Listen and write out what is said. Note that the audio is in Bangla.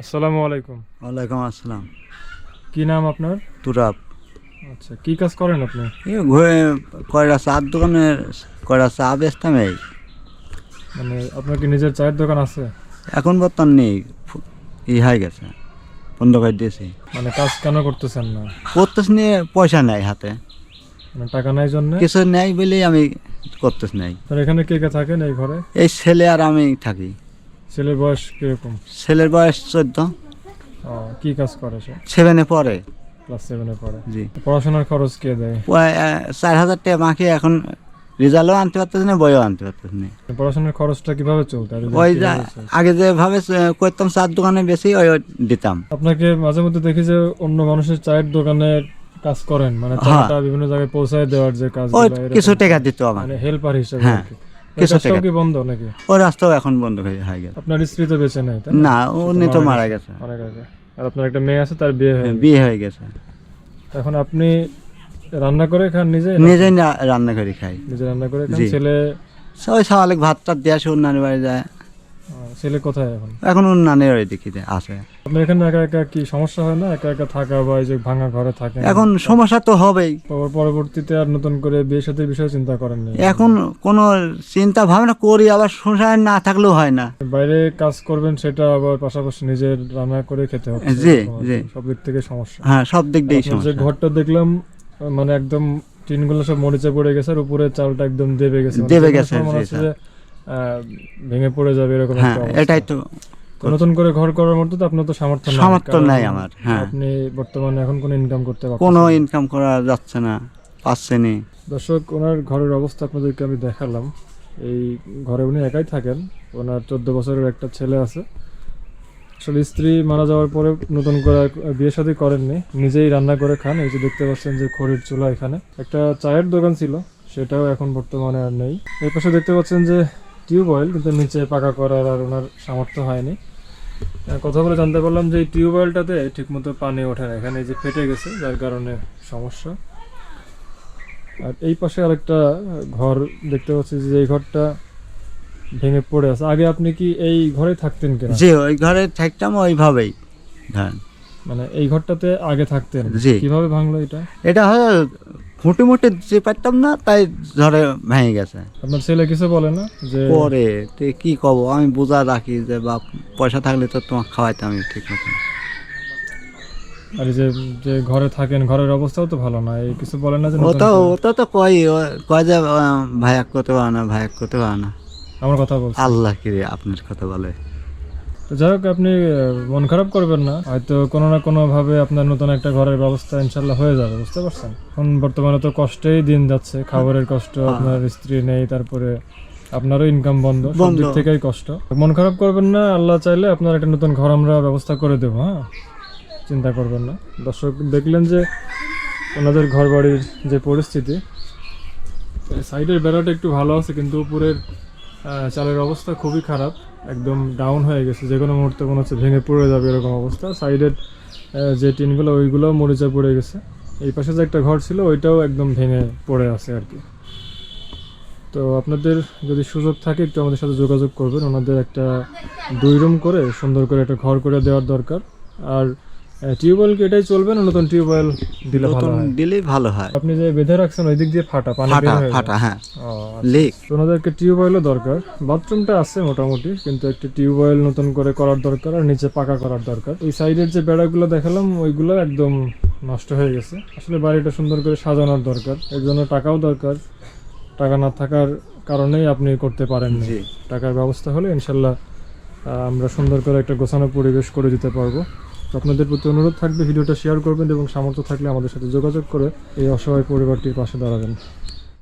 আসসালামু আলাইকুম। ওয়ালাইকুম আসসালাম। কি নাম আপনার? তুরাব। আচ্ছা কি কাজ করেন আপনি? ঘুরে কয়টা চার দোকানের কয়টা চা বেচতাম এই। মানে আপনার কি নিজের চায়ের দোকান আছে? এখন বর্তমান নেই ই হয়ে গেছে বন্ধ করে দিয়েছি। মানে কাজ কেন করতেছেন না? করতেছ নিয়ে পয়সা নেই হাতে। মানে টাকা নাই জন্য? কিছু নেই বলেই আমি করতেছ নেই। এখানে কে কে থাকেন এই ঘরে? এই ছেলে আর আমি থাকি। ছেলের বয়স কীরকম? ছেলের বয়স চোদ্দ। কি কাজ করে সে? সেভেনে পড়ে। ক্লাস সেভেনে পড়ে। জি। পড়াশোনার খরচ কে দেয়? চার হাজার টাকা মাকে এখন রেজাল্টও আনতে পারতেছে না বইও আনতে পারতেছে না। পড়াশোনার খরচটা কীভাবে চলতে ওই আগে যেভাবে করতাম চার দোকানে বেশি ওই দিতাম। আপনাকে মাঝে মধ্যে দেখি যে অন্য মানুষের চায়ের দোকানে কাজ করেন মানে হ্যাঁ। চাটা বিভিন্ন জায়গায় পৌঁছায় দেওয়ার যে কাজ কিছু টাকা দিত আমার মানে হেল্পার হিসেবে হ্যাঁ, আর কি। ওই কিছু কাজটাও টাকা। কি বন্ধ নাকি? ওই রাস্তাও এখন বন্ধ হয়ে হয়ে গেছে। আপনার স্ত্রী তো বেঁচে নেই না? উনি তো মারা গেছে। অনেক আগে আর আপনার একটা মেয়ে আছে তার বিয়ে হয়ে বিয়ে হয়ে গেছে। এখন আপনি রান্না করে খান নিজে? রান্না করে খাই। নিজে রান্না করে খান ছেলে সবাই ভাত টাত দিয়ে আসে অন্যান্য বাড়ি যায়। ছেলে কোথায় এখন? এখন আপনার এখানে একা একা কি সমস্যা হয় না? একা একা থাকা বা এই যে ভাঙা ঘরে থাকে এখন সমস্যা তো হবেই। পরবর্তীতে আর নতুন করে বিয়ে সাথে বিষয়ে চিন্তা করেন নি? এখন কোনো চিন্তা ভাবনা করি আবার সংসার না থাকলেও হয় না। বাইরে কাজ করবেন সেটা আবার পাশাপাশি নিজের রান্না করে খেতে হচ্ছে জি। জি। সব দিক থেকে সমস্যা। হ্যাঁ সব দিক দিয়েই আপনার যে সমস্যা। ঘরটা দেখলাম মানে একদম টিনগুলো সব মরিচে পড়ে গেছে আর উপরে চালটা একদম দেবে গেছে। মানে দেবে গেছে, মনে হচ্ছে ভেঙে পড়ে যাবে এরকম হ্যাঁ এটাই তো। নতুন করে ঘর করার মতো তো আপনার তো সামর্থ্য নাই সামর্থ্য নাই আমার, হ্যাঁ। আপনি বর্তমানে এখন কোনো ইনকাম করতে পারছেন কোনো ইনকাম করা যাচ্ছে না পাচ্ছে নি দর্শক ওনার ঘরের অবস্থা আপনাদেরকে আমি দেখালাম। এই ঘরে উনি একাই থাকেন ওনার চোদ্দ বছরের একটা ছেলে আছে। আসলে স্ত্রী মারা যাওয়ার পরে নতুন করে বিয়ে শাদী করেননি নিজেই রান্না করে খান। এই যে দেখতে পাচ্ছেন যে খড়ির চুলা এখানে। একটা চায়ের দোকান ছিল সেটাও এখন বর্তমানে আর নেই। এর পাশে দেখতে পাচ্ছেন যে টিউবওয়েল কিন্তু নিচে পাকা করার আর ওনার সামর্থ্য হয়নি। কথা বলে জানতে পারলাম যে এই টিউবওয়েলটাতে ঠিকমতো পানি ওঠে না এখানে যে ফেটে গেছে যার কারণে সমস্যা। আর এই পাশে আরেকটা ঘর দেখতে পাচ্ছি যে এই ঘরটা ভেঙে পড়ে আছে। আগে আপনি কি এই ঘরে থাকতেন কেন? যে ওই ঘরে থাকতাম ওইভাবেই। ধরেন মানে এই ঘরটাতে আগে থাকতেন? কীভাবে ভাঙলো এটা? এটা হয় খুঁটি মুটি যে পারতাম না তাই ধরে ভেঙে গেছে। আপনার ছেলে কিছু বলে না যে পরে তুই কি কব? আমি বোঝা রাখি যে বাপ পয়সা থাকলে তো তোমাকে খাওয়াইতাম আমি ঠিক মতো আর এই যে যে ঘরে থাকেন ঘরের অবস্থাও তো ভালো না। এই কিছু বলে না যে ও নতুন তো করে- তো তো কয় কয় যে আহ, ভাইয়াক করতে পারে না ভাইয়াক করতে পারে না। আমার কথা বলছি। আল্লাহ কি রে আপনার কথা বলে। তো যাই হোক আপনি মন খারাপ করবেন না। হয়তো কোনো না কোনো ভাবে আপনার নতুন একটা ঘরের ব্যবস্থা ইনশাল্লাহ হয়ে যাবে বুঝতে পারছেন? এখন বর্তমানে তো কষ্টেই দিন যাচ্ছে খাবারের কষ্ট আপনার স্ত্রী নেই তারপরে আপনারও ইনকাম বন্ধ সব দিক থেকেই কষ্ট। মন খারাপ করবেন না আল্লাহ চাইলে আপনার একটা নতুন ঘর আমরা ব্যবস্থা করে দেবো হ্যাঁ? চিন্তা করবেন না। দর্শক দেখলেন যে ওনাদের ঘর বাড়ির যে পরিস্থিতি সাইডের বেড়াটা একটু ভালো আছে কিন্তু উপরের চালের অবস্থা খুবই খারাপ। একদম ডাউন হয়ে গেছে। যে কোনো মুহূর্তে মনে হচ্ছে ভেঙে পড়ে যাবে এরকম অবস্থা। সাইডের যে টিনগুলো, ওইগুলোও মরিচা পড়ে গেছে। এই পাশে যে একটা ঘর ছিল, ওইটাও একদম ভেঙে পড়ে আছে আর কি। তো আপনাদের যদি সুযোগ থাকে, একটু আমাদের সাথে যোগাযোগ করবেন। ওনাদের একটা দুই রুম করে সুন্দর করে একটা ঘর করে দেওয়ার দরকার। আর টিউবওয়েল কি এটাই চলবে না নতুন টিউবওয়েল দিলে ভালো হয়? দিলেই ভালো হয়। আপনি যে বেঁধে রাখছেন ওই দিক দিয়ে ফাটা পানি ফাটা ফাটা হ্যাঁ। ও, আচ্ছা। লিক তো ওনাদেরকে টিউবওয়েলও দরকার। বাথরুমটা আছে মোটামুটি কিন্তু একটি টিউবওয়েল নতুন করে করার দরকার আর নিচে পাকা করার দরকার। এই সাইডের যে বেড়াগুলো দেখালাম ওইগুলো একদম নষ্ট হয়ে গেছে। আসলে বাড়িটা সুন্দর করে সাজানোর দরকার। এর জন্য টাকাও দরকার। টাকা না থাকার কারণেই আপনি করতে পারেননি জি। টাকার ব্যবস্থা হলে ইনশাল্লাহ আমরা সুন্দর করে একটা গোছানো পরিবেশ করে দিতে পারব। তো আপনাদের প্রতি অনুরোধ থাকবে, ভিডিওটা শেয়ার করবেন এবং সামর্থ্য থাকলে আমাদের সাথে যোগাযোগ করে এই অসহায় পরিবারটির পাশে দাঁড়াবেন।